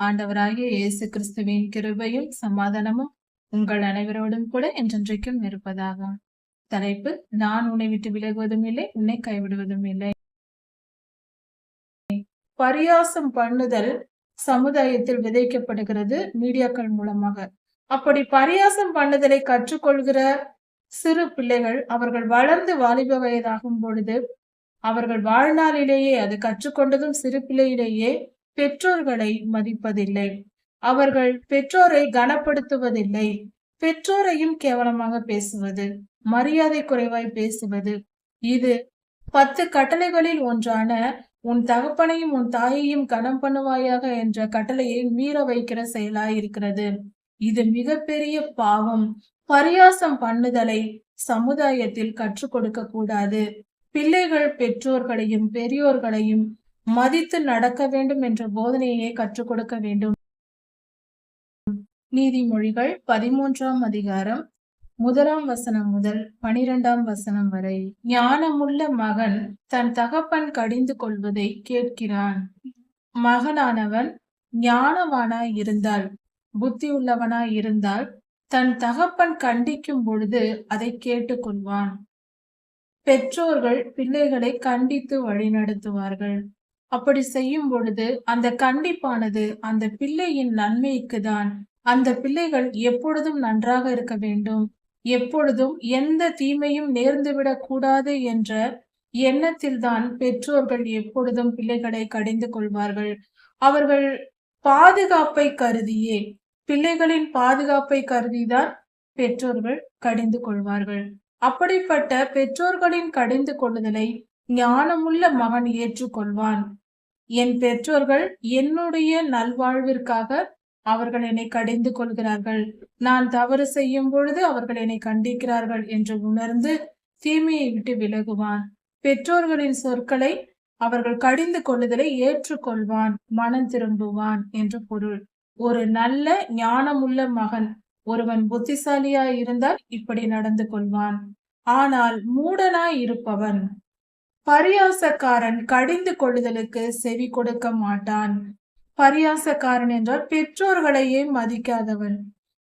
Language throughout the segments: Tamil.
ஆண்டவராகிய இயேசு கிறிஸ்துவின் கிருபையும் சமாதானமும் உங்கள் அனைவரோடும் கூட என்றென்றைக்கும் இருப்பதாக. தலைப்பு நான் உன்னை விட்டு விலகுவதும் இல்லை உன்னை கைவிடுவதும் இல்லை. பரியாசம் பண்ணுதல் சமுதாயத்தில் விதைக்கப்படுகிறது மீடியாக்கள் மூலமாக. அப்படி பரியாசம் பண்ணுதலை கற்றுக்கொள்கிற சிறு பிள்ளைகள் அவர்கள் வளர்ந்து வாலிப வயதாகும் பொழுது அவர்கள் வாழ்நாளிலேயே அது கற்றுக்கொண்டதும் சிறு பிள்ளையிலேயே பெற்றோர்களை மதிப்பதில்லை. அவர்கள் பெற்றோரை கனப்படுத்துவதில்லை. பெற்றோரையும் கேவலமாக பேசுவது மரியாதை குறைவாய் பேசுவது. இது பத்து கட்டளைகளில் ஒன்றான உன் தகப்பனையும் உன் தாயையும் கனம் பண்ணுவாயாக என்ற கட்டளையை மீற வைக்கிற செயலாய் இருக்கிறது இது மிகப்பெரிய பாவம். பரியாசம் பண்ணுதலை சமுதாயத்தில் கற்றுக் கொடுக்க கூடாது பிள்ளைகள் பெற்றோர்களையும் பெரியோர்களையும் மதித்து நடக்க வேண்டும் என்ற போதனையை கற்றுக் கொடுக்க வேண்டும். நீதிமொழிகள் பதிமூன்றாம் அதிகாரம் முதலாம் வசனம் முதல் பனிரெண்டாம் வசனம் வரை. ஞானமுள்ள மகன் தன் தகப்பன் கடிந்து கொள்வதை கேட்கிறான். மகனானவன் ஞானவானாய் இருந்தால் புத்தி உள்ளவனாய் இருந்தால் தன் தகப்பன் கண்டிக்கும் பொழுது அதை கேட்டுக்கொள்வான் பெற்றோர்கள் பிள்ளைகளை கண்டித்து வழிநடத்துவார்கள். அப்படி செய்யும் பொழுது அந்த கண்டிப்பானது அந்த பிள்ளையின் நன்மைக்கு தான் அந்த பிள்ளைகள் எப்பொழுதும் நன்றாக இருக்க வேண்டும். எப்பொழுதும் எந்த தீமையும் நேர்ந்துவிடக் கூடாது என்ற எண்ணத்தில் தான் பெற்றோர்கள் எப்பொழுதும் பிள்ளைகளை கடிந்து கொள்வார்கள். அவர்கள் பாதுகாப்பை கருதியே பிள்ளைகளின் பாதுகாப்பை கருதிதான் பெற்றோர்கள் கடிந்து கொள்வார்கள். அப்படிப்பட்ட பெற்றோர்களின் கடிந்து கொள்ளுதலை ஞானமுள்ள மகன் ஏற்றுக்கொள்வான். என் பெற்றோர்கள் என்னுடைய நல்வாழ்விற்காக அவர்கள் என்னை கடிந்து கொள்கிறார்கள். நான் தவறு செய்யும் பொழுது அவர்கள் என்னை கண்டிக்கிறார்கள் என்று உணர்ந்து தீமையை விட்டு விலகுவான். பெற்றோர்களின் சொற்களை அவர்கள் கடிந்து கொள்ளுதலை ஏற்றுக்கொள்வான் மனம் திரும்புவான் என்று பொருள். ஒரு நல்ல ஞானமுள்ள மகன் ஒருவன் புத்திசாலியாய் இருந்தால் இப்படி நடந்து கொள்வான். ஆனால் மூடனாய் இருப்பவன் பரியாசக்காரன் கடிந்து கொள்ளுதலுக்கு செவி கொடுக்க மாட்டான். பரியாசக்காரன் என்றால் பெற்றோர்களையே மதிக்காதவன்.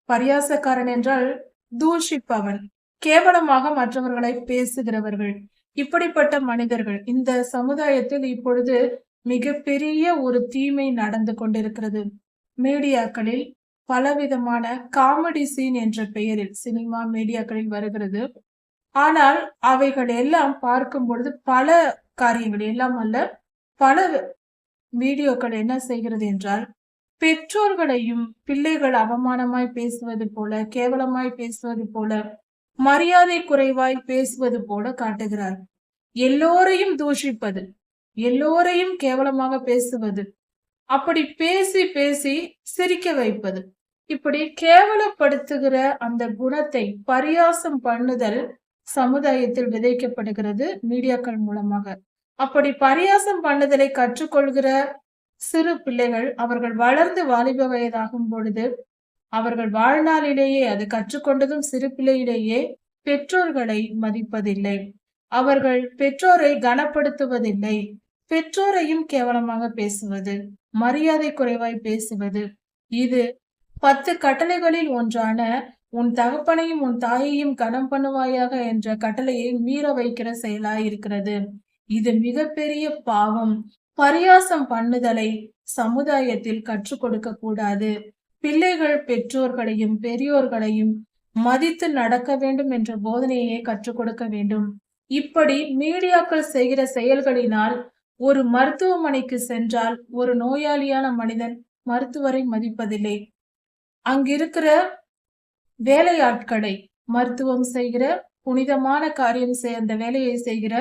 பரியாசக்காரன் என்றால் தூஷிப்பவன். கேவலமாக மற்றவர்களை பேசுகிறவர்கள். இப்படிப்பட்ட மனிதர்கள் இந்த சமுதாயத்தில் இப்பொழுது மிகப்பெரிய ஒரு தீமை நடந்து கொண்டிருக்கிறது. மீடியாக்களில் பலவிதமான காமெடி சீன் என்ற பெயரில் சினிமா மீடியாக்களில் வருகிறது. ஆனால் அவைகள் எல்லாம் பார்க்கும் பொழுது பல காரியங்கள் எல்லாம் அல்ல பல வீடியோக்கள் என்ன செய்கிறது என்றால் பெற்றோர்களையும் பிள்ளைகள் அவமானமாய் பேசுவது போல கேவலமாய் பேசுவது போல மரியாதை குறைவாய் பேசுவது போல காட்டுகிறார். எல்லோரையும் தூஷிப்பது எல்லோரையும் கேவலமாக பேசுவது அப்படி பேசி பேசி சிரிக்க வைப்பது இப்படி கேவலப்படுத்துகிற அந்த குணத்தை பரியாசம் பண்ணுதல் சமுதாயத்தில் விதைக்கப்படுகிறது மீடியாக்கள் மூலமாக. அப்படி பரியாசம் பண்ணுதலை கற்றுக்கொள்கிற சிறு பிள்ளைகள் அவர்கள் வளர்ந்து வாலிப வயதாகும் பொழுது அவர்கள் வாழ்நாளிலேயே அது கற்றுக்கொண்டதும் சிறு பிள்ளையிலேயே பெற்றோர்களை மதிப்பதில்லை. அவர்கள் பெற்றோரை கனப்படுத்துவதில்லை. பெற்றோரையும் கேவலமாக பேசுவது மரியாதை குறைவாய் பேசுவது இது பத்து கட்டளைகளில் ஒன்றான உன் தகப்பனையும் உன் தாயையும் கடன் பண்ணுவாயாக என்ற கட்டளையை மீற வைக்கிற செயலாய் இருக்கிறது இது மிகப்பெரிய பாவம். பரியாசம் பண்ணுதலை சமுதாயத்தில் கற்றுக் கொடுக்க கூடாது. பிள்ளைகள் பெற்றோர்களையும் பெரியோர்களையும் மதித்து நடக்க வேண்டும் என்ற போதனையே கற்றுக் கொடுக்க வேண்டும். இப்படி மீடியாக்கள் செய்கிற செயல்களினால் ஒரு மருத்துவமனைக்கு சென்றால் ஒரு நோயாளியான மனிதன் மருத்துவரை மதிப்பதில்லை. அங்கிருக்கிற வேலையாட்களை மருத்துவம் செய்கிற புனிதமான காரியம் சேர்ந்த அந்த வேலையை செய்கிற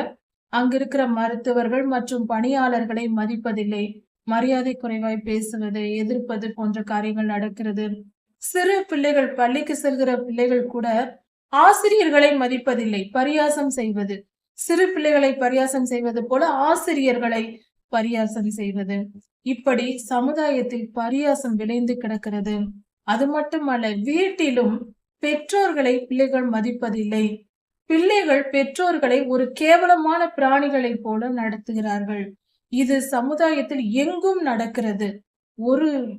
அங்கிருக்கிற மருத்துவர்கள் மற்றும் பணியாளர்களை மதிப்பதில்லை. மரியாதை குறைவாய் பேசுவது எதிர்ப்பது போன்ற காரியங்கள் நடக்கிறது. சிறு பிள்ளைகள் பள்ளிக்கு செல்கிற பிள்ளைகள் கூட ஆசிரியர்களை மதிப்பதில்லை பரியாசம் செய்வது. சிறு பிள்ளைகளை பரியாசம் செய்வது போல ஆசிரியர்களை பரியாசம் செய்வது. இப்படி சமுதாயத்தில் பரியாசம் விளைந்து கிடக்கிறது. அது மட்டுமல்ல வீட்டிலும் பெற்றோர்களை பிள்ளைகள் மதிப்பதில்லை பிள்ளைகள் பெற்றோர்களை ஒரு கேவலமான பிராணிகளைப் போல நடத்துகிறார்கள் இது சமுதாயத்தில் எங்கும் நடக்கிறது ஒரு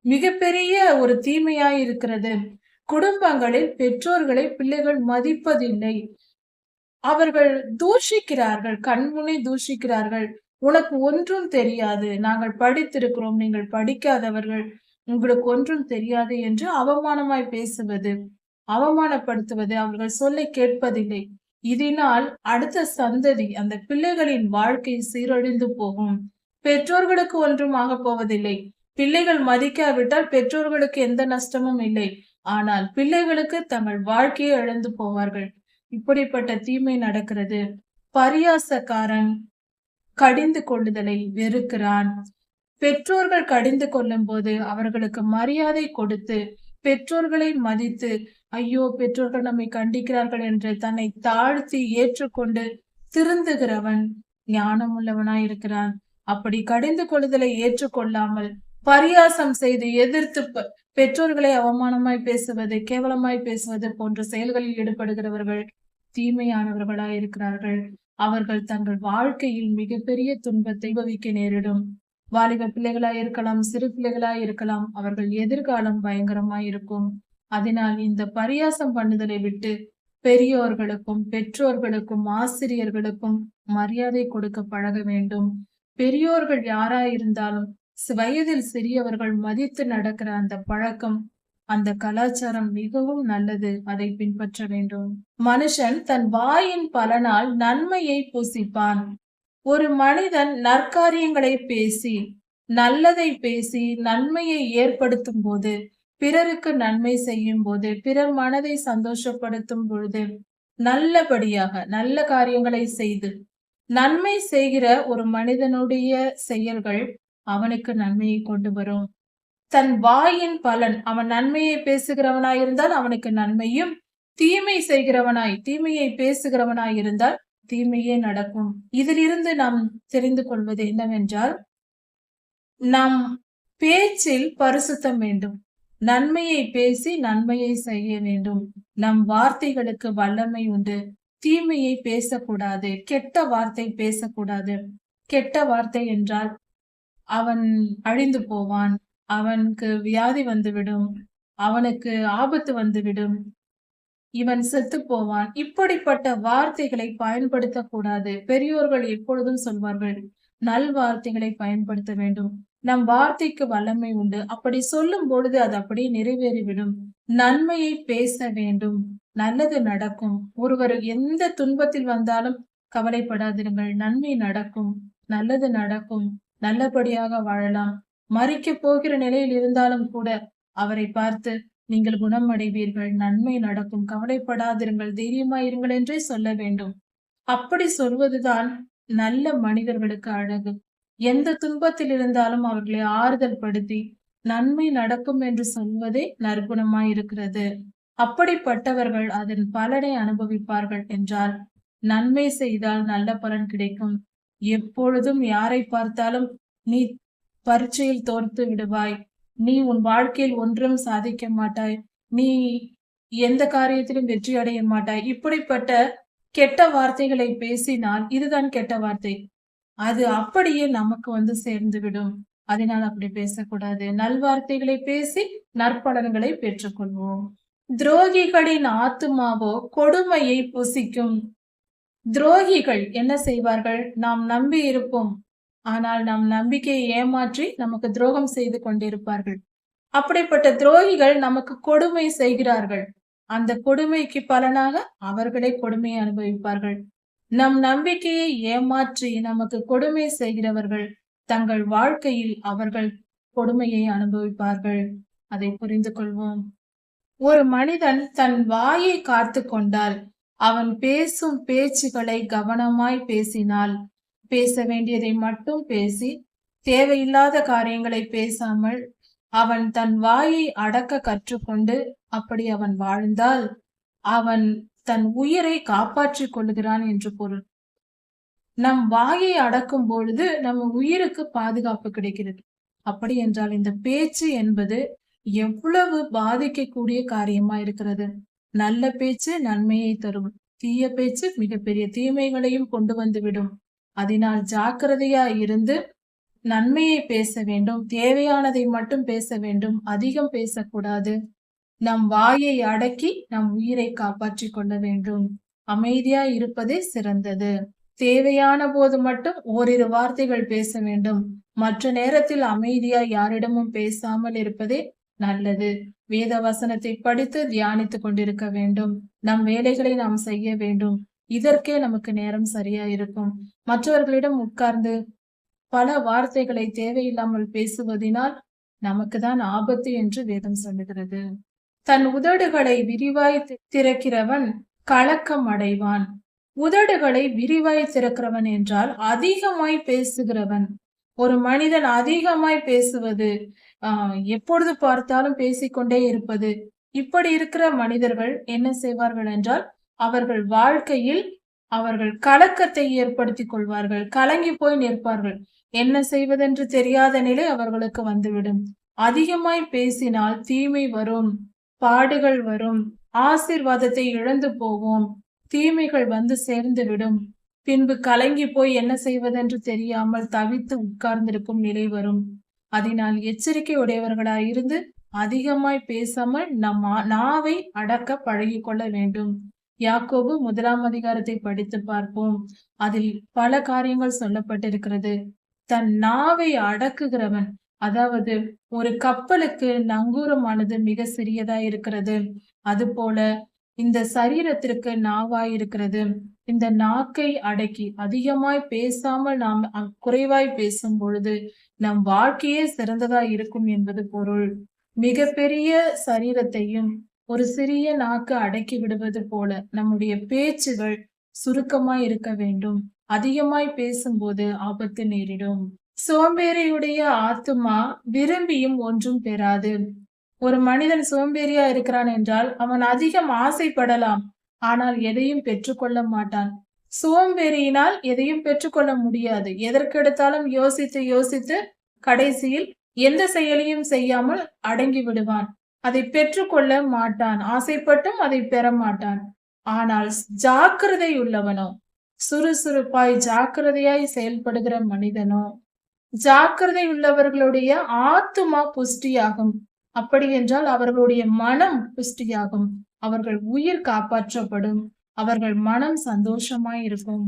மிகப்பெரிய ஒரு தீமையாய் இருக்கிறது. குடும்பங்களில் பெற்றோர்களை பிள்ளைகள் மதிப்பதில்லை. அவர்கள் தூஷிக்கிறார்கள். கண்முனை தூஷிக்கிறார்கள். "உனக்கு ஒன்றும் தெரியாது. நாங்கள் படித்திருக்கிறோம். நீங்கள் படிக்காதவர்கள். உங்களுக்கு ஒன்றும் தெரியாது" என்று அவமானமாய் பேசுவது, அவமானப்படுத்துவது, அவர்கள் சொல்லைக் கேட்பதில்லை. இதனால் அடுத்த சந்ததி அந்த பிள்ளைகளின் வாழ்க்கை சீரழிந்து போகும். பெற்றோர்களுக்கு ஒன்றும் ஆகப் போவதில்லை. பிள்ளைகள் மதிக்காவிட்டால் பெற்றோர்களுக்கு எந்த நஷ்டமும் இல்லை. ஆனால் பிள்ளைகளுக்கு தங்கள் வாழ்க்கையை இழந்து போவார்கள். இப்படிப்பட்ட தீமை நடக்கிறது. பரியாசக்காரன் கடிந்து கொள்ளுதலை வெறுக்கிறான். பெற்றோர்கள் கடிந்து கொள்ளும் போது அவர்களுக்கு மரியாதை கொடுத்து, பெற்றோர்களை மதித்து, ஐயோ! பெற்றோர்கள் நம்மை கண்டிக்கிறார்கள் என்று தன்னை தாழ்த்தி ஏற்றுக்கொண்டு திருந்துகிறவன் ஞானம் உள்ளவனாய் இருக்கிறான். அப்படி கடிந்து கொள்ளுதலை ஏற்றுக்கொள்ளாமல், பரியாசம் செய்து எதிர்த்து பெற்றோர்களை அவமானமாய் பேசுவது, கேவலமாய் பேசுவது போன்ற செயல்களில் ஈடுபடுகிறவர்கள் தீமையானவர்களாய் இருக்கிறார்கள். அவர்கள் தங்கள் வாழ்க்கையில் மிகப்பெரிய துன்பத்தை பவிக்க நேரிடும். வாலிப பிள்ளைகளா இருக்கலாம், சிறு பிள்ளைகளா இருக்கலாம். அவர்கள் எதிர்காலம் பயங்கரமா இருக்கும். அதனால் இந்த பரியாசம் பண்ணுதலை விட்டு பெரியோர்களுக்கும், பெற்றோர்களுக்கும், ஆசிரியர்களுக்கும் மரியாதை கொடுக்க பழக வேண்டும். பெரியோர்கள் யாராயிருந்தாலும் வயதில் சிறியவர்கள் மதித்து நடக்கிற அந்த பழக்கம், அந்த கலாச்சாரம் மிகவும் நல்லது. அதை பின்பற்ற வேண்டும். மனுஷன் தன் வாயின் பலனால் நன்மையை பூசிப்பான் ஒரு மனிதன் நற்காரியங்களை பேசி, நல்லதை பேசி, நன்மையை ஏற்படுத்தும் போது பிறருக்கு நன்மை செய்யும் போது பிறர் மனதை சந்தோஷப்படுத்தும் பொழுது, நல்லபடியாக நல்ல காரியங்களை செய்து, நன்மை செய்கிற ஒரு மனிதனுடைய செயல்கள் அவனுக்கு நன்மையை கொண்டு வரும். தன் வாயின் பலன் அவன் நன்மையை பேசுகிறவனாய் இருந்தால் அவனுக்கு நன்மையும், தீமை செய்கிறவனாய் தீமையை பேசுகிறவனாய் இருந்தால் தீமையே நடக்கும். இதிலிருந்து நாம் தெரிந்து கொள்வது என்னவென்றால், நம் பேச்சில் பரிசுத்தம் வேண்டும். நன்மையை பேசி நன்மையை செய்ய வேண்டும். நம் வார்த்தைகளுக்கு வல்லமை உண்டு. தீமையை பேசக்கூடாது. கெட்ட வார்த்தை பேசக்கூடாது. கெட்ட வார்த்தை என்றால் அவன் அழிந்து போவான். அவனுக்கு வியாதி வந்துவிடும். அவனுக்கு ஆபத்து வந்துவிடும். இவன் செத்துப் போவான். இப்படிப்பட்ட வார்த்தைகளை பயன்படுத்தக்கூடாது. பெரியோர்கள் எப்பொழுதும் சொல்வார்கள், நல் வார்த்தைகளை பயன்படுத்த வேண்டும். நம் வார்த்தைக்கு வல்லமை உண்டு. அப்படி சொல்லும் பொழுது அது அப்படி நிறைவேறிவிடும். நன்மையை பேச வேண்டும். நல்லது நடக்கும். ஒருவர் எந்த துன்பத்தில் வந்தாலும் கவலைப்படாதிருங்கள். நன்மை நடக்கும். நல்லது நடக்கும். நல்லபடியாக வாழலாம். மறிக்க போகிற நிலையில் இருந்தாலும் கூட அவரை பார்த்து நீங்கள் குணமடைவீர்கள். நன்மை நடக்கும். கவலைப்படாதிருங்கள். தைரியமாயிருங்கள் என்றே சொல்ல வேண்டும். அப்படி சொல்வதுதான் நல்ல மனிதர்களுக்கு அழகு. எந்த துன்பத்தில் இருந்தாலும் அவர்களை ஆறுதல் படுத்தி, நன்மை நடக்கும் என்று சொல்வதே நற்குணமாயிருக்கிறது. அப்படிப்பட்டவர்கள் அதன் பலனை அனுபவிப்பார்கள் என்றால், நன்மை செய்தால் நல்ல பலன் கிடைக்கும். எப்பொழுதும் யாரை பார்த்தாலும் நீ பரீட்சையில் தோற்று விடுவாய். நீ உன் வாழ்க்கையில் ஒன்றும் சாதிக்க மாட்டாய். நீ எந்த காரியத்திலும் வெற்றி அடைய மாட்டாய். இப்படிப்பட்ட கெட்ட வார்த்தைகளை பேசினால் இதுதான் கெட்ட வார்த்தை. அது அப்படியே நமக்கு வந்து சேர்ந்துவிடும். அதனால் அப்படி பேசக்கூடாது. நல்வார்த்தைகளை பேசி நற்பலன்களை பெற்றுக்கொள்வோம். துரோகிகளின் ஆத்துமாவோ கொடுமையை புசிக்கும். துரோகிகள் என்ன செய்வார்கள்? நாம் நம்பி இருப்போம். ஆனால் நம் நம்பிக்கையை ஏமாற்றி நமக்கு துரோகம் செய்து கொண்டிருப்பார்கள். அப்படிப்பட்ட துரோகிகள் நமக்கு கொடுமை செய்கிறார்கள். அந்த கொடுமைக்கு பலனாக அவர்களே கொடுமையை அனுபவிப்பார்கள். நம் நம்பிக்கையை ஏமாற்றி நமக்கு கொடுமை செய்கிறவர்கள் தங்கள் வாழ்க்கையில் அவர்கள் கொடுமையை அனுபவிப்பார்கள். அதை புரிந்து கொள்வோம். ஒரு மனிதன் தன் வாயை காத்துக் கொண்டால், அவன் பேசும் பேச்சுகளை கவனமாய் பேசினால், பேச வேண்டியதை மட்டும் பேசி, தேவையில்லாத காரியங்களை பேசாமல், அவன் தன் வாயை அடக்க கற்றுக்கொண்டு, அப்படி அவன் வாழ்ந்தால், அவன் தன் உயிரை காப்பாற்றிக் கொள்கிறான் என்று பொருள். நம் வாயை அடக்கும் பொழுது நம்ம உயிருக்கு பாதுகாப்பு கிடைக்கிறது. அப்படி என்றால் இந்த பேச்சு என்பது எவ்வளவு பாதிக்கக்கூடிய காரியமா இருக்கிறது. நல்ல பேச்சு நன்மையை தரும். தீய பேச்சு மிகப்பெரிய தீமைகளையும் கொண்டு வந்துவிடும். அதனால் ஜாக்கிரதையா இருந்து நன்மையை பேச வேண்டும் தேவையானதை மட்டும் பேச வேண்டும் அதிகம் பேசக்கூடாது. நம் வாயை அடக்கி நம் உயிரை காப்பாற்றிக் கொள்ள வேண்டும். அமைதியா இருப்பதே சிறந்தது. தேவையான போது மட்டும் ஓரிரு வார்த்தைகள் பேச வேண்டும். மற்ற நேரத்தில் அமைதியா யாரிடமும் பேசாமல் இருப்பதே நல்லது. வேத வசனத்தை படித்து தியானித்துக் கொண்டிருக்க வேண்டும். நம் வேலைகளை நாம் செய்ய வேண்டும். இதற்கே நமக்கு நேரம் சரியா இருக்கும். மற்றவர்களிடம் உட்கார்ந்து பல வார்த்தைகளை தேவையில்லாமல் பேசுவதினால் நமக்கு தான் ஆபத்து என்று வேதம் சொல்லுகிறது. தன் உதடுகளை விரிவாய் திறக்கிறவன் கலக்கம் அடைவான். உதடுகளை விரிவாய் திறக்கிறவன் என்றால் அதிகமாய் பேசுகிறவன். ஒரு மனிதன் அதிகமாய் பேசுவது ஆஹ் எப்பொழுது பார்த்தாலும் பேசிக்கொண்டே இருப்பது. இப்படி இருக்கிற மனிதர்கள் என்ன செய்வார்கள் என்றால் அவர்கள் வாழ்க்கையில் அவர்கள் கலக்கத்தை ஏற்படுத்தி கொள்வார்கள். கலங்கி போய் நிற்பார்கள். என்ன செய்வதென்று தெரியாத நிலை அவர்களுக்கு வந்துவிடும். அதிகமாய் பேசினால் தீமை வரும். பாடுகள் வரும். ஆசிர்வாதத்தை இழந்து போவோம். தீமைகள் வந்து சேர்ந்து விடும் பின்பு கலங்கி போய் என்ன செய்வதென்று தெரியாமல் தவித்து உட்கார்ந்திருக்கும் நிலை வரும். அதனால் எச்சரிக்கை உடையவர்களாயிருந்து அதிகமாய் பேசாமல் நம் நாவை அடக்க பழகி கொள்ள வேண்டும். யாக்கோபு முதலாம் அதிகாரத்தை படித்து பார்ப்போம். அதில் பல காரியங்கள் சொல்லப்பட்டிருக்கிறது. தன் நாவை அடக்குகிறவன் அதாவது ஒரு கப்பலுக்கு நங்கூரமானது மிக சிறியதா இருக்கிறது. அது போல இந்த சரீரத்திற்கு நாவாய் இருக்கிறது. இந்த நாக்கை அடக்கி அதிகமாய் பேசாமல் நாம் குறைவாய் பேசும் பொழுது நம் வாழ்க்கையே சிறந்ததா இருக்கும் என்பது பொருள். மிகப்பெரிய சரீரத்தையும் ஒரு சிறிய நாக்கு அடக்கி விடுவது போல நம்முடைய பேச்சுகள் சுருக்கமாய் இருக்க வேண்டும். அதிகமாய் பேசும்போது ஆபத்து நேரிடும். சோம்பேறியுடைய ஆத்துமா விரும்பியும் ஒன்றும் பெறாது. ஒரு மனிதன் சோம்பேறியா இருக்கிறான் என்றால் அவன் அதிகம் ஆசைப்படலாம். ஆனால் எதையும் பெற்றுக்கொள்ள மாட்டான். சோம்பேறியினால் எதையும் பெற்றுக்கொள்ள முடியாது. எதற்கெடுத்தாலும் யோசித்து யோசித்து கடைசியில் எந்த செயலையும் செய்யாமல் அடங்கி விடுவான். அதை பெற்றுக்கொள்ள மாட்டான். ஆசைப்பட்டும் அதை பெற மாட்டான் ஆனால் ஜாக்கிரதை உள்ளவனோ சுறுசுறுப்பாய் ஜாக்கிரதையாய் செயல்படுகிற மனிதனோ ஜாக்கிரதை உள்ளவர்களுடைய ஆத்துமா புஷ்டியாகும். அப்படி என்றால் அவர்களுடைய மனம் புஷ்டியாகும். அவர்கள் உயிர் காப்பாற்றப்படும். அவர்கள் மனம் சந்தோஷமாய் இருக்கும்.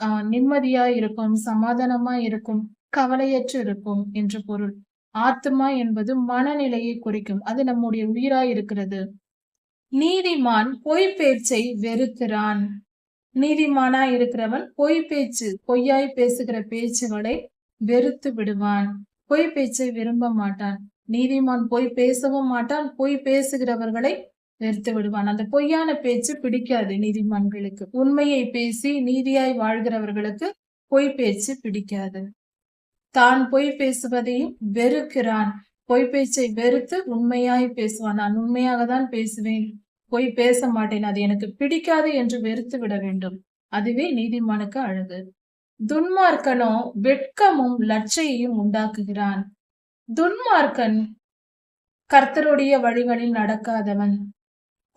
ஆஹ் நிம்மதியா இருக்கும். சமாதானமா இருக்கும். கவலையற்று இருக்கும் என்று பொருள். ஆத்மா என்பது மனநிலையை குறிக்கும். அது நம்முடைய உயிராய் இருக்கிறது நீதிமான் பொய் பேச்சை வெறுக்கிறான். நீதிமானா இருக்கிறவன் பொய் பேச்சு பொய்யாய் பேசுகிற பேச்சுகளை வெறுத்து விடுவான். பொய் பேச்சை விரும்ப மாட்டான். நீதிமான் பொய் பேசவும் மாட்டான். பொய் பேசுகிறவர்களை வெறுத்து விடுவான். அந்த பொய்யான பேச்சு பிடிக்காது நீதிமான்களுக்கு. உண்மையை பேசி நீதியாய் வாழ்கிறவர்களுக்கு பொய் பேச்சு பிடிக்காது. தான் பொய் பேசுவதையும் வெறுக்கிறான். பொய் பேச்சை வெறுத்து உண்மையாய் பேசுவான். நான் உண்மையாக தான் பேசுவேன். பொய் பேச மாட்டேன். அது எனக்கு பிடிக்காது என்று வெறுத்து விட வேண்டும். அதுவே நீதிமானுக்கு அழகு. துன்மார்க்கனோ வெட்கமும் லட்சையையும் உண்டாக்குகிறான். துன்மார்க்கன் கர்த்தருடைய வழிகளில் நடக்காதவன்.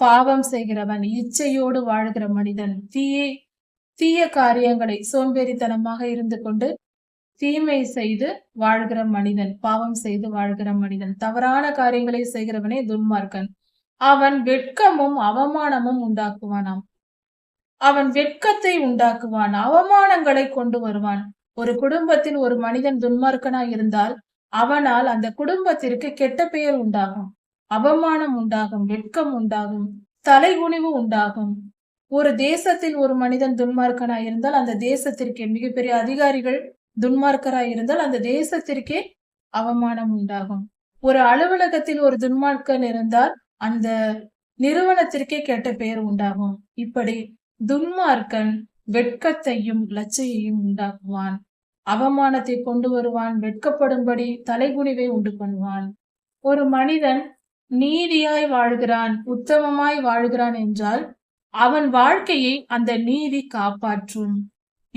பாவம் செய்கிறவன். இச்சையோடு வாழ்கிற மனிதன். தீய தீய காரியங்களை சோம்பேறித்தனமாக இருந்து கொண்டு தீமை செய்து வாழ்கிற மனிதன் பாவம் செய்து வாழ்கிற மனிதன் தவறான காரியங்களை செய்கிறவனே துன்மார்க்கன். அவன் வெட்கமும் அவமானமும் உண்டாக்குவானாம். அவன் வெட்கத்தை உண்டாக்குவான் அவமானங்களை கொண்டு வருவான். ஒரு குடும்பத்தில் ஒரு மனிதன் துன்மார்க்கனா இருந்தால் அவனால் அந்த குடும்பத்திற்கு கெட்ட பெயர் உண்டாகும். அவமானம் உண்டாகும் வெட்கம் உண்டாகும் தலைகுனிவு உண்டாகும். ஒரு தேசத்தில் ஒரு மனிதன் துன்மார்க்கனா இருந்தால் அந்த தேசத்திற்கு மிகப்பெரிய அதிகாரிகள் துன்மார்க்கராய் இருந்தால் அந்த தேசத்திற்கே அவமானம் உண்டாகும். ஒரு அலுவலகத்தில் ஒரு துன்மார்க்கன் இருந்தால் அந்த நிறுவனத்திற்கே கெட்ட பெயர் உண்டாகும். இப்படி துன்மார்க்கன் வெட்கத்தையும் லச்சையையும் உண்டாக்குவான். அவமானத்தை கொண்டு வருவான் வெட்கப்படும்படி தலைகுனிவை உண்டு பண்ணுவான். ஒரு மனிதன் நீதியாய் வாழ்கிறான் உத்தமமாய் வாழ்கிறான் என்றால் அவன் வாழ்க்கையை அந்த நீதி காப்பாற்றும்.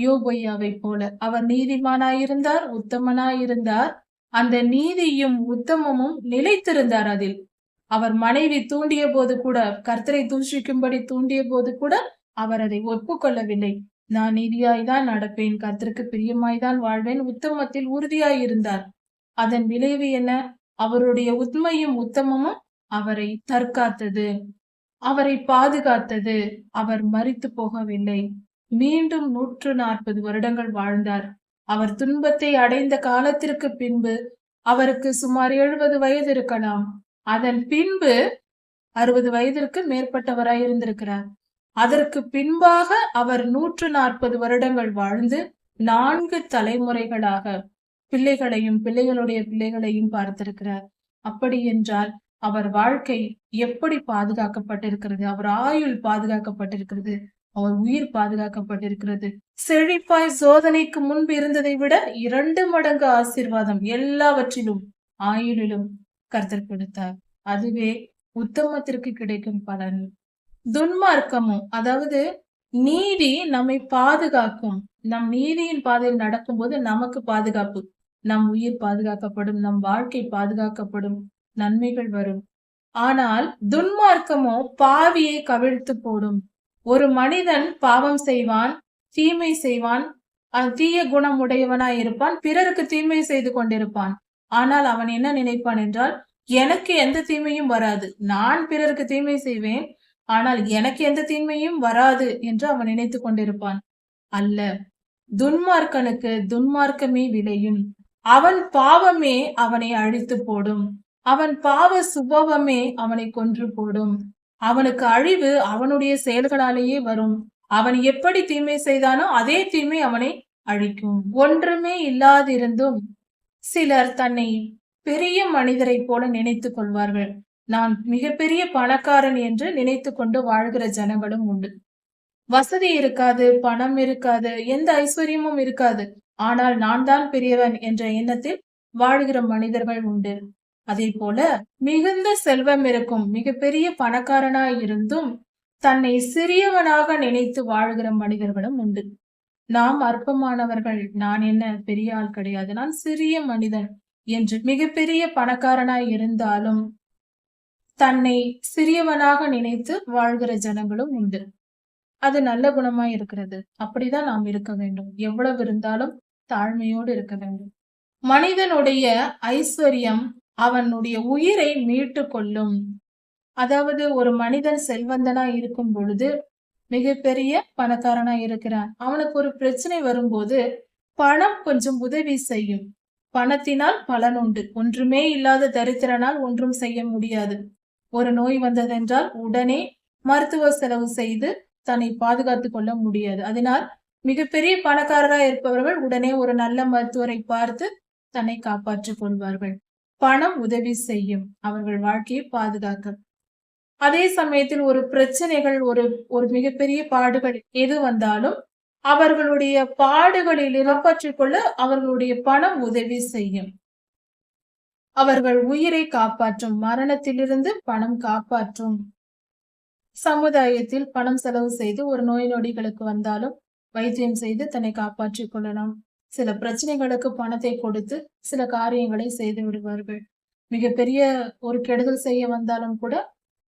யோபையாவை போல அவர் நீதிமானாயிருந்தார் உத்தமனாயிருந்தார். அந்த நீதியும் உத்தமமும் நிலைத்திருந்தார் அதில். அவர் மனைவி தூண்டிய போது கூட கர்த்தரை தூஷிக்கும்படி தூண்டிய போது கூட அவர் அதை ஒப்புக்கொள்ளவில்லை. நான் நீதியாய்தான் நடப்பேன் கர்த்தருக்கு பிரியமாய்தான் வாழ்வேன் உத்தமத்தில் உறுதியாயிருந்தார். அதன் விளைவு என்ன? அவருடைய உண்மையும் உத்தமமும் அவரை தற்காத்தது அவரை பாதுகாத்தது அவர் மறித்து போகவில்லை. மீண்டும் நூற்று நாற்பது வருடங்கள் வாழ்ந்தார். அவர் துன்பத்தை அடைந்த காலத்திற்கு பின்பு அவருக்கு சுமார் எழுபது வயது இருக்கலாம் அதன் பின்பு அறுபது வயதிற்கு மேற்பட்டவராய் இருந்திருக்கிறார். அதற்கு பின்பாக அவர் நூற்று நாற்பது வருடங்கள் வாழ்ந்து நான்கு தலைமுறைகளாக பிள்ளைகளையும் பிள்ளைகளுடைய பிள்ளைகளையும் பார்த்திருக்கிறார். அப்படி என்றால் அவர் வாழ்க்கை எப்படி பாதுகாக்கப்பட்டிருக்கிறது? அவர் ஆயுள் பாதுகாக்கப்பட்டிருக்கிறது? அவர் உயிர் பாதுகாக்கப்பட்டிருக்கிறது. செழிப்பாய் சோதனைக்கு முன்பு இருந்ததை விட இரண்டு மடங்கு ஆசீர்வாதம் எல்லாவற்றிலும் ஆயுளிலும் கர்த்தர் கொடுத்தார். அதுவே உத்தமத்திற்கு கிடைக்கும் பலன். துன்மார்க்கமும் அதாவது நீதி நம்மை பாதுகாக்கும் நம் நீதியின் பாதையில் நடக்கும்போது நமக்கு பாதுகாப்பு. நம் உயிர் பாதுகாக்கப்படும் நம் வாழ்க்கை பாதுகாக்கப்படும் நன்மைகள் வரும். ஆனால் துன்மார்க்கமோ பாவியை கவிழ்த்து போடும். ஒரு மனிதன் பாவம் செய்வான் தீமை செய்வான் தீய குணம் உடையவனாய் இருப்பான் பிறருக்கு தீமை செய்து கொண்டிருப்பான். ஆனால் அவன் என்ன நினைப்பான் என்றால் எனக்கு எந்த தீமையும் வராது. நான் பிறருக்கு தீமை செய்வேன் ஆனால் எனக்கு எந்த தீமையும் வராது என்று அவன் நினைத்து கொண்டிருப்பான். அல்ல துன்மார்க்கனுக்கு துன்மார்க்கமே விளையும். அவன் பாவமே அவனை அழித்து போடும். அவன் பாவ சுபாவமே அவனை கொன்று போடும். அவனுக்கு அழிவு அவனுடைய செயல்களாலேயே வரும். அவன் எப்படி தீமை செய்தானோ அதே தீமை அவனை அழிக்கும். ஒன்றுமே இல்லாதிருந்தும் சிலர் தன்னை பெரிய மனிதரை போல நினைத்துக் கொள்வார்கள். நான் மிகப்பெரிய பணக்காரன் என்று நினைத்து கொண்டு வாழ்கிற ஜனங்களும் உண்டு. வசதி இருக்காது பணம் இருக்காது எந்த ஐஸ்வர்யமும் இருக்காது. ஆனால் நான் தான் பெரியவன் என்ற எண்ணத்தில் வாழ்கிற மனிதர்கள் உண்டு. அதே போல மிகுந்த செல்வம் இருக்கும் மிகப்பெரிய பணக்காரனாய் இருந்தும் தன்னை சிறியவனாக நினைத்து வாழ்கிற மனிதர்களும் உண்டு. நாம் அற்பமானவர்கள் நான் என்ன பெரிய ஆள் கிடையாது நான் சிறிய மனிதன் என்று மிகப்பெரிய பணக்காரனாய் இருந்தாலும் தன்னை சிறியவனாக நினைத்து வாழ்கிற ஜனங்களும் உண்டு. அது நல்ல குணமா இருக்கிறது. அப்படிதான் நாம் இருக்க வேண்டும். எவ்வளவு இருந்தாலும் தாழ்மையோடு இருக்க வேண்டும். மனிதனுடைய ஐஸ்வர்யம் அவனுடைய உயிரை மீட்டு கொள்ளும். அதாவது ஒரு மனிதன் செல்வந்தனா இருக்கும் பொழுது மிகப்பெரிய பணக்காரனா இருக்கிறான். அவனுக்கு ஒரு பிரச்சனை வரும்போது பணம் கொஞ்சம் உதவி செய்யும். பணத்தினால் பலன் உண்டு. ஒன்றுமே இல்லாத தரித்திரனால் ஒன்றும் செய்ய முடியாது. ஒரு நோய் வந்ததென்றால் உடனே மருத்துவ செலவு செய்து தன்னை பாதுகாத்து கொள்ள முடியாது. அதனால் மிகப்பெரிய பணக்காரராக இருப்பவர்கள் உடனே ஒரு நல்ல மருத்துவரை பார்த்து தன்னை காப்பாற்றிக் கொள்வார்கள். பணம் உதவி செய்யும். அவர்கள் வாழ்க்கையை பாதுகாக்க அதே சமயத்தில் ஒரு பிரச்சனைகள் ஒரு ஒரு மிகப்பெரிய பாடுகள் எது வந்தாலும் அவர்களுடைய பாடுகளில் இடம்பற்றிக் கொள்ள அவர்களுடைய பணம் உதவி செய்யும். அவர்கள் உயிரை காப்பாற்றும் மரணத்திலிருந்து பணம் காப்பாற்றும். சமுதாயத்தில் பணம் செலவு செய்து ஒரு நோய் நொடிகளுக்கு வந்தாலும் வைத்தியம் செய்து தன்னை காப்பாற்றிக் கொள்ளலாம். சில பிரச்சனைகளுக்கு பணத்தை கொடுத்து சில காரியங்களை செய்து விடுவார்கள். மிகப்பெரிய ஒரு கெடுதல் செய்ய வந்தாலும் கூட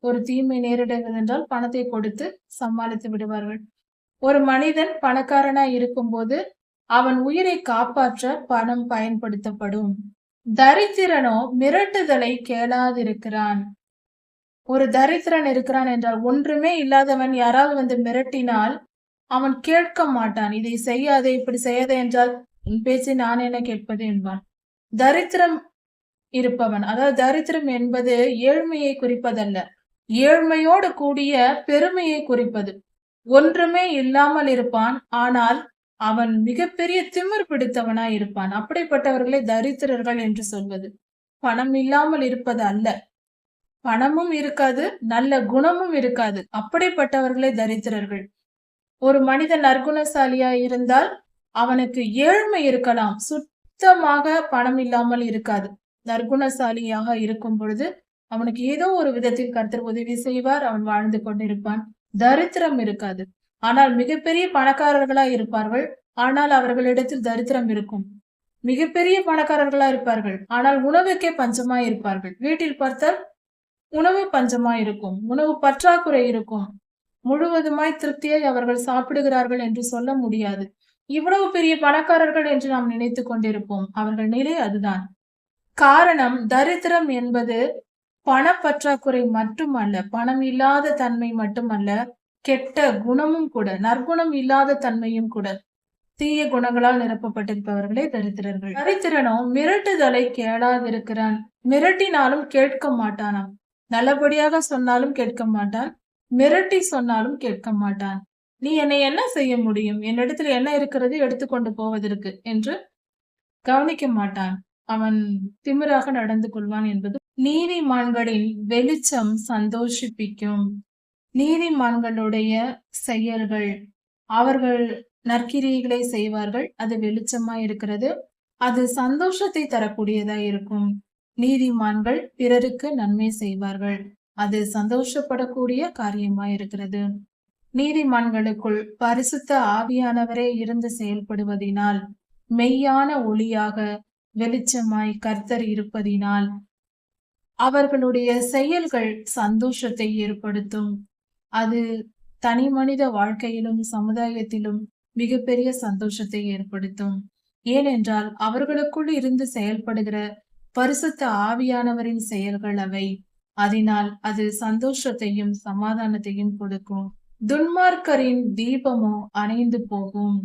ஒரு தீமை நேரிடுகிறது என்றால் பணத்தை கொடுத்து சமாளித்து விடுவார்கள். ஒரு மனிதன் பணக்காரனாய் இருக்கும்போது அவன் உயிரை காப்பாற்ற பணம் பயன்படுத்தப்படும். தரித்திரனோ மிரட்டுதலை கேளாதிருக்கிறான். ஒரு தரித்திரன் இருக்கிறான் என்றால் ஒன்றுமே இல்லாதவன் யாராவது வந்து மிரட்டினால் அவன் கேட்க மாட்டான் இதை செய்யாதே இப்படி செய்யாதே என்றால் என் பேச்சை நான் என்ன கேட்பது? என்பான். தரித்திரம் இருப்பவன் அதாவது தரித்திரம் என்பது ஏழ்மையை குறிப்பதல்ல ஏழ்மையோடு கூடிய பெருமையை குறிப்பது. ஒன்றுமே இல்லாமல் இருப்பான் ஆனால் அவன் மிகப்பெரிய திமிர் பிடித்தவனாய் இருப்பான். அப்படிப்பட்டவர்களை தரித்திரர்கள் என்று சொல்வது. பணம் இல்லாமல் இருப்பது அல்ல. பணமும் இருக்காது நல்ல குணமும் இருக்காது. அப்படிப்பட்டவர்களே தரித்திரர்கள். ஒரு மனிதன் நற்குணசாலியா இருந்தால் அவனுக்கு ஏழ்மை இருக்கலாம். சுத்தமாக பணம் இல்லாமல் இருக்காது. நற்குணசாலியாக இருக்கும் பொழுது அவனுக்கு ஏதோ ஒரு விதத்தில் கருத்தர் உதவி செய்வார் அவன் வாழ்ந்து கொண்டிருப்பான். தரித்திரம் இருக்காது. ஆனால் மிகப்பெரிய பணக்காரர்களா இருப்பார்கள். ஆனால் அவர்களிடத்தில் தரித்திரம் இருக்கும். மிகப்பெரிய பணக்காரர்களா இருப்பார்கள். ஆனால் உணவுக்கே பஞ்சமா இருப்பார்கள் வீட்டில் பார்த்தால் உணவு பஞ்சமா இருக்கும் உணவு பற்றாக்குறை இருக்கும். முழுவதுமாய் திருப்தியை அவர்கள் சாப்பிடுகிறார்கள் என்று சொல்ல முடியாது. இவ்வளவு பெரிய பணக்காரர்கள் என்று நாம் நினைத்துக் கொண்டிருப்போம். அவர்கள் நிலை அதுதான். காரணம் தரித்திரம் என்பது பணப்பற்றாக்குறை மட்டுமல்ல பணம் இல்லாத தன்மை மட்டுமல்ல கெட்ட குணமும் கூட நற்குணம் இல்லாத தன்மையும் கூட. தீய குணங்களால் நிரப்பப்பட்டிருப்பவர்களே தரித்திரர்கள். தரித்திரனோ மிரட்டுதலை கேளாதிருக்கிறான். மிரட்டினாலும் கேட்க மாட்டானாம். நல்லபடியாக சொன்னாலும் கேட்க மாட்டான். மிரட்டி சொன்னாலும் கேட்க மாட்டான். நீ என்னை என்ன செய்ய முடியும்? என்னிடத்தில் என்ன இருக்கிறது எடுத்துக்கொண்டு போவதற்கு? என்று கவனிக்க மாட்டான். அவன் திமிராக நடந்து கொள்வான் என்பது நீதிமான்களின் வெளிச்சம் சந்தோஷிப்பிக்கும். நீதிமான்களுடைய செயல்கள் அவர்கள் நற்கிரியைகளை செய்வார்கள் அது வெளிச்சமா இருக்கிறது அது சந்தோஷத்தை தரக்கூடியதா இருக்கும். நீதிமான்கள் பிறருக்கு நன்மை செய்வார்கள். அது சந்தோஷப்படக்கூடிய காரியமாயிருக்கிறது. நீதிமான்களுக்குள் பரிசுத்த ஆவியானவரே இருந்து செயல்படுவதினால் மெய்யான ஒளியாக வெளிச்சமாய் கர்த்தர் இருப்பதினால் அவர்களுடைய செயல்கள் சந்தோஷத்தை ஏற்படுத்தும். அது தனி மனித வாழ்க்கையிலும் சமுதாயத்திலும் மிகப்பெரிய சந்தோஷத்தை ஏற்படுத்தும். ஏனென்றால் அவர்களுக்குள் இருந்து செயல்படுகிற பரிசுத்த ஆவியானவரின் செயல்கள் அவை. அதனால் அது சந்தோஷத்தையும் சமாதானத்தையும் கொடுக்கும். துன்மார்க்கரின் தீபமோ அணைந்து போகும்.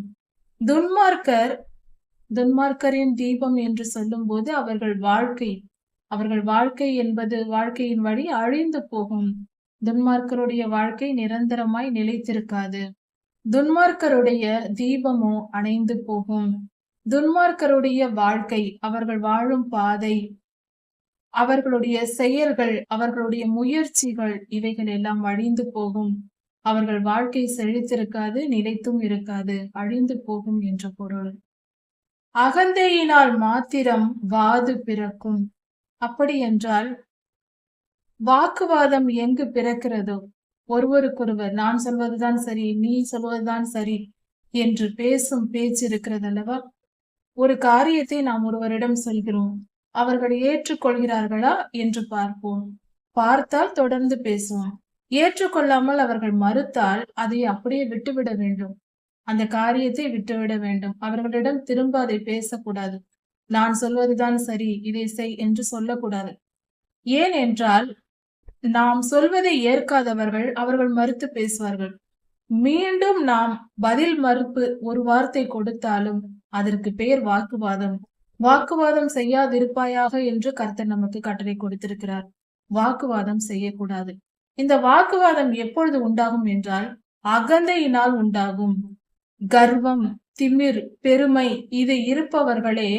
துன்மார்க்கர் துன்மார்க்கரின் தீபம் என்று சொல்லும்போது அவர்கள் வாழ்க்கை. அவர்கள் வாழ்க்கை என்பது வாழ்க்கையின் வழி அழிந்து போகும். துன்மார்க்கருடைய வாழ்க்கை நிரந்தரமாய் நிலைத்திருக்காது. துன்மார்க்கருடைய தீபமோ அணைந்து போகும். துன்மார்க்கருடைய வாழ்க்கை அவர்கள் வாழும் பாதை. அவர்களுடைய செயல்கள் அவர்களுடைய முயற்சிகள் இவைகள் எல்லாம் அழிந்து போகும். அவர்கள் வாழ்க்கை செழித்திருக்காது நிலைத்தும் இருக்காது அழிந்து போகும் என்ற பொருள். அகந்தையினால் மாத்திரம் வாது பிறக்கும். அப்படி என்றால் வாக்குவாதம் எங்கு பிறக்கிறதோ? ஒருவருக்கொருவர் நான் சொல்வதுதான் சரி நீ சொல்வதுதான் சரி என்று பேசும் பேச்சு இருக்கிறது அல்லவா ஒரு காரியத்தை நாம் ஒருவரிடம் சொல்கிறோம். அவர்கள் ஏற்றுக்கொள்கிறார்களா என்று பார்ப்போம். பார்த்தால் தொடர்ந்து பேசுவோம். ஏற்றுக்கொள்ளாமல் அவர்கள் மறுத்தால் அதை அப்படியே விட்டுவிட வேண்டும். அந்த காரியத்தை விட்டுவிட வேண்டும். அவர்களிடம் திரும்ப அதை பேசக்கூடாது. நான் சொல்வதுதான் சரி இதை செய் என்று சொல்லக்கூடாது. ஏன் என்றால் நாம் சொல்வதை ஏற்காதவர்கள் அவர்கள் மறுத்து பேசுவார்கள். மீண்டும் நாம் பதில் மறுப்பு ஒரு வார்த்தை கொடுத்தாலும் அதற்கு பெயர் வாக்குவாதம். வாக்குவாதம் செய்யாதிருப்பாயாக என்று கர்த்தர் நமக்கு கட்டளை கொடுத்திருக்கிறார். வாக்குவாதம் செய்யக்கூடாது. இந்த வாக்குவாதம் எப்பொழுது உண்டாகும் என்றால் அகந்தையினால் உண்டாகும். கர்வம் திமிர் பெருமை இது இருப்பவர்களே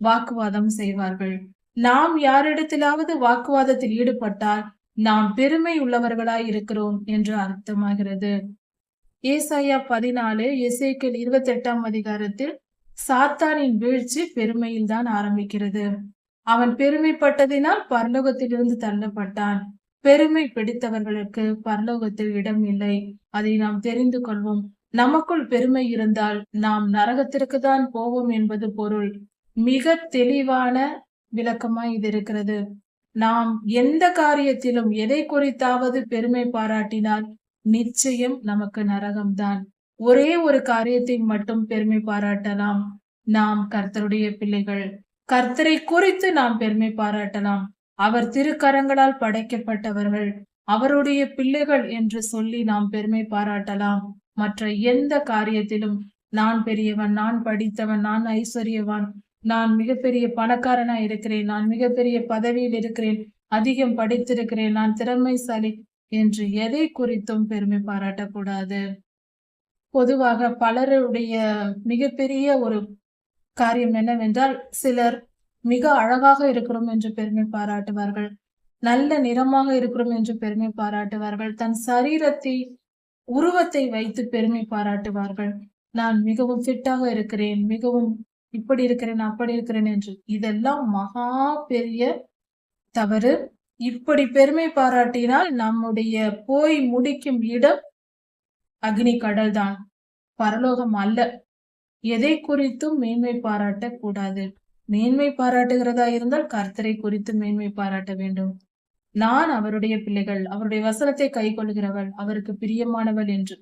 வாக்குவாதம் செய்வார்கள். நாம் யாரிடத்திலாவது வாக்குவாதத்தில் ஈடுபட்டால் நாம் பெருமை உள்ளவர்களாய் இருக்கிறோம் என்று அர்த்தமாகிறது. ஏசாயா பதினாலு இசைக்கில் இருபத்தி எட்டாம் அதிகாரத்தில் சாத்தானின் வீழ்ச்சி பெருமையில் தான் ஆரம்பிக்கிறது. அவன் பெருமைப்பட்டதினால் பரலோகத்திலிருந்து தள்ளப்பட்டான். பெருமை பிடித்தவர்களுக்கு பரலோகத்தில் இடம் இல்லை. அதை நாம் தெரிந்து கொள்வோம். நமக்குள் பெருமை இருந்தால் நாம் நரகத்திற்கு தான் போவோம் என்பது பொருள். மிக தெளிவான விளக்கமாய் இது இருக்கிறது. நாம் எந்த காரியத்திலும் எதை குறித்தாவது பெருமை பாராட்டினால் நிச்சயம் நமக்கு நரகம்தான். ஒரே ஒரு காரியத்தை மட்டும் பெருமை பாராட்டலாம். நாம் கர்த்தருடைய பிள்ளைகள். கர்த்தரை குறித்து நாம் பெருமை பாராட்டலாம். அவர் திருக்கரங்களால் படைக்கப்பட்டவர்கள். அவருடைய பிள்ளைகள் என்று சொல்லி நாம் பெருமை பாராட்டலாம். மற்ற எந்த காரியத்திலும் நான் பெரியவன் நான் படித்தவன் நான் ஐஸ்வர்யவான் நான் மிகப்பெரிய பணக்காரனா இருக்கிறேன் நான் மிகப்பெரிய பதவியில் இருக்கிறேன் அதிகம் படித்திருக்கிறேன் நான் திறமைசாலி என்று எதை குறித்தும் பெருமை பாராட்டக்கூடாது. பொதுவாக பலருடைய மிகப்பெரிய ஒரு காரியம் என்னவென்றால் சிலர் மிக அழகாக இருக்கிறோம் என்று பெருமை பாராட்டுவார்கள். நல்ல நிறமாக இருக்கிறோம் என்று பெருமை பாராட்டுவார்கள். தன் சரீரத்தை உருவத்தை வைத்து பெருமை பாராட்டுவார்கள். நான் மிகவும் ஃபிட்டாக இருக்கிறேன் மிகவும் இப்படி இருக்கிறேன் அப்படி இருக்கிறேன் என்று. இதெல்லாம் மகா பெரிய தவறு. இப்படி பெருமை பாராட்டினால் நம்முடைய போய் முடிக்கும் இடம் அக்னி கடல்தான். பரலோகம் அல்ல. எதை குறித்தும் மேன்மை பாராட்ட கூடாது மேன்மை பாராட்டுகிறதா இருந்தால் கர்த்தரை குறித்து மேன்மை பாராட்ட வேண்டும். நான் அவருடைய பிள்ளைகள் அவருடைய வசனத்தை கை கொள்கிறவள் அவருக்கு பிரியமானவள் என்று.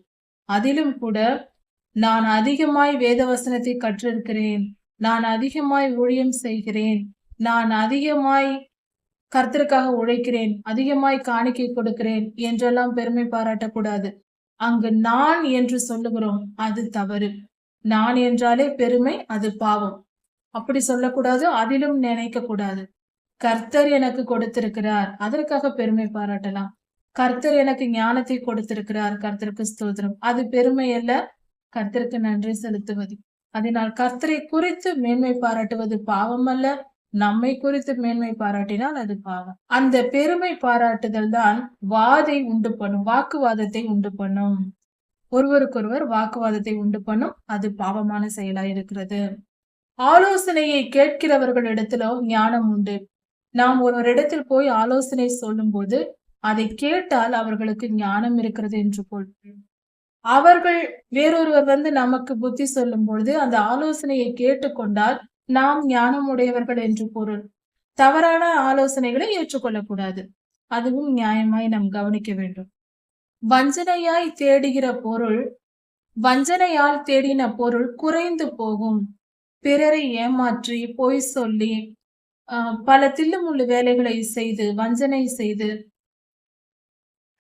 அதிலும் கூட நான் அதிகமாய் வேத வசனத்தை கற்றிருக்கிறேன். நான் அதிகமாய் ஊழியம் செய்கிறேன். நான் அதிகமாய் கர்த்தருக்காக உழைக்கிறேன். அதிகமாய் காணிக்கை கொடுக்கிறேன் என்றெல்லாம் பெருமை பாராட்டக்கூடாது. அங்கு நான் என்று சொல்லுகிறோம் அது தவறு. நான் என்றாலே பெருமை அது பாவம். அப்படி சொல்லக்கூடாது அதிலும் நினைக்க கூடாது கர்த்தர் எனக்கு கொடுத்திருக்கிறார் அதற்காக பெருமை பாராட்டலாம். கர்த்தர் எனக்கு ஞானத்தை கொடுத்திருக்கிறார் கர்த்தருக்கு ஸ்தோத்திரம். அது பெருமை அல்ல கர்த்தருக்கு நன்றி செலுத்துவது. அதனால் கர்த்தரை குறித்து மேன்மை பாராட்டுவது பாவம் அல்ல நம்மை குறித்து மேன்மை பாராட்டினால் அது பாவம். அந்த பெருமை பாராட்டுதல் தான் வாதை உண்டு பண்ணும் வாக்குவாதத்தை உண்டு பண்ணும். ஒருவருக்கொருவர் வாக்குவாதத்தை உண்டு பண்ணும் அது பாவமான செயலா இருக்கிறது. ஆலோசனையை கேட்கிறவர்களிடத்திலோ ஞானம் உண்டு. நாம் ஒருவரிடத்தில் போய் ஆலோசனை சொல்லும் போது அதை கேட்டால் அவர்களுக்கு ஞானம் இருக்கிறது என்று பொருள். அவர்கள் வேறொருவர் வந்து நமக்கு புத்தி சொல்லும் பொழுது அந்த ஆலோசனையை கேட்டுக்கொண்டால் நாம் ஞானம் உடையவர்கள் என்று பொருள். தவறான ஆலோசனைகளை ஏற்றுக்கொள்ளக்கூடாது. அதுவும் நியாயமாய் நாம் கவனிக்க வேண்டும். வஞ்சனையாய் தேடுகிற பொருள் வஞ்சனையால் தேடின பொருள் குறைந்து போகும். பிறரை ஏமாற்றி பொய் சொல்லி பல தில்லுமுள்ளு வேலைகளை செய்து வஞ்சனை செய்து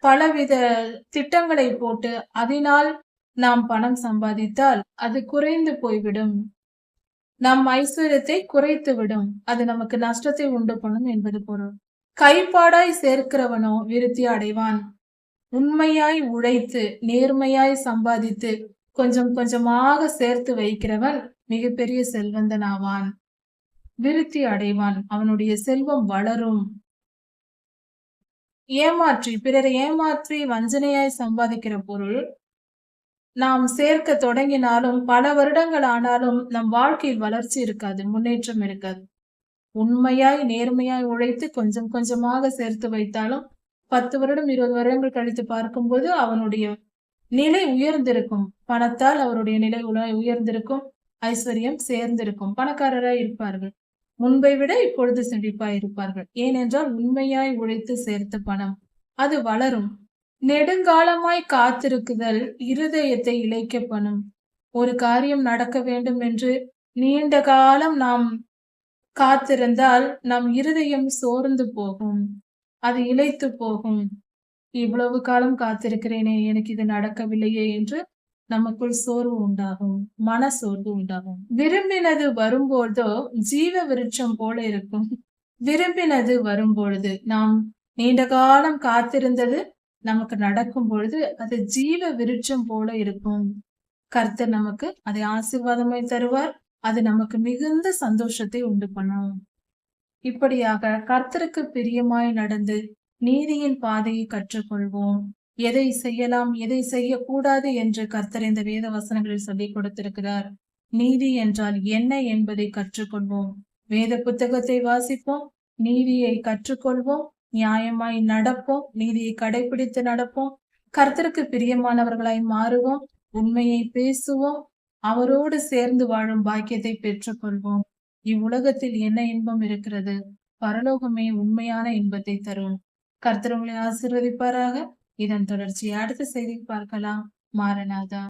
பலவித திட்டங்களை போட்டு அதனால் நாம் பணம் சம்பாதித்தால் அது குறைந்து போய்விடும். நம் ஐஸ்வர்யத்தை குறைத்து விடும். அது நமக்கு நஷ்டத்தை உண்டு பண்ணும் என்பது பொருள். கைப்பாடாய் சேர்க்கிறவனோ விருத்தி அடைவான். உண்மையாய் உழைத்து நேர்மையாய் சம்பாதித்து கொஞ்சம் கொஞ்சமாக சேர்த்து வைக்கிறவன் மிகப்பெரிய செல்வந்தனாவான். விருத்தி அடைவான். அவனுடைய செல்வம் வளரும். ஏமாற்றி பிறரை ஏமாற்றி வஞ்சனையாய் சம்பாதிக்கிற பொருள் நாம் சேர்க்க தொடங்கினாலும் பல வருடங்கள் ஆனாலும் நம் வாழ்க்கையில் வளர்ச்சி இருக்காது முன்னேற்றம் இருக்காது. உண்மையாய் நேர்மையாய் உழைத்து கொஞ்சம் கொஞ்சமாக சேர்த்து வைத்தாலும் பத்து வருடம் இருபது வருடங்கள் கழித்து பார்க்கும்போது அவனுடைய நிலை உயர்ந்திருக்கும். பணத்தால் அவருடைய நிலை உயர்ந்திருக்கும். ஐஸ்வர்யம் சேர்ந்திருக்கும். பணக்காரராய் இருப்பார்கள். முன்பை விட இப்பொழுது செழிப்பாய் இருப்பார்கள். ஏனென்றால் உண்மையாய் உழைத்து சேர்த்த பணம். அது வளரும். நெடுங்காலமாய் காத்திருக்குதல் இருதயத்தை இழைக்க பண்ணும் ஒரு காரியம் நடக்க வேண்டும் என்று நீண்ட காலம் நாம் காத்திருந்தால் நம் இருதயம் சோர்ந்து போகும். அது இழைத்து போகும். இவ்வளவு காலம் காத்திருக்கிறேனே எனக்கு இது நடக்கவில்லையே என்று நமக்குள் சோர்வு உண்டாகும் மன சோர்வு உண்டாகும். விரும்பினது வரும்போதோ ஜீவ விருட்சம் போல இருக்கும். விரும்பினது வரும்பொழுது நாம் நீண்ட காலம் காத்திருந்தது நமக்கு நடக்கும் பொழுது அது ஜீவ விருட்சம் போல இருக்கும். கர்த்தர் நமக்கு அதை ஆசீர்வாதமாய் தருவார். அது நமக்கு மிகுந்த சந்தோஷத்தை உண்டு பண்ணும். இப்படியாக கர்த்தருக்கு பிரியமாய் நடந்து நீதியின் பாதையை கற்றுக்கொள்வோம். எதை செய்யலாம் எதை செய்யக்கூடாது என்று கர்த்தர் இந்த வேத வசனங்களில் சொல்லிக் கொடுத்திருக்கிறார். நீதி என்றால் என்ன என்பதை கற்றுக்கொள்வோம். வேத புத்தகத்தை வாசிப்போம். நீதியை கற்றுக்கொள்வோம். நியாயமாய் நடப்போம் நீதியை கடைபிடித்து நடப்போம். கர்த்தருக்கு பிரியமானவர்களாய் மாறுவோம் உண்மையை பேசுவோம் அவரோடு சேர்ந்து வாழும் பாக்கியத்தை பெற்றுக்கொள்வோம். இவ்வுலகத்தில் என்ன இன்பம் இருக்கிறது? பரலோகமே உண்மையான இன்பத்தை தரும். கர்த்தர் உங்களை ஆசீர்வதிப்பாராக. இதன் தொடர்ச்சி அடுத்த செய்தி பார்க்கலாம். மாரநாதா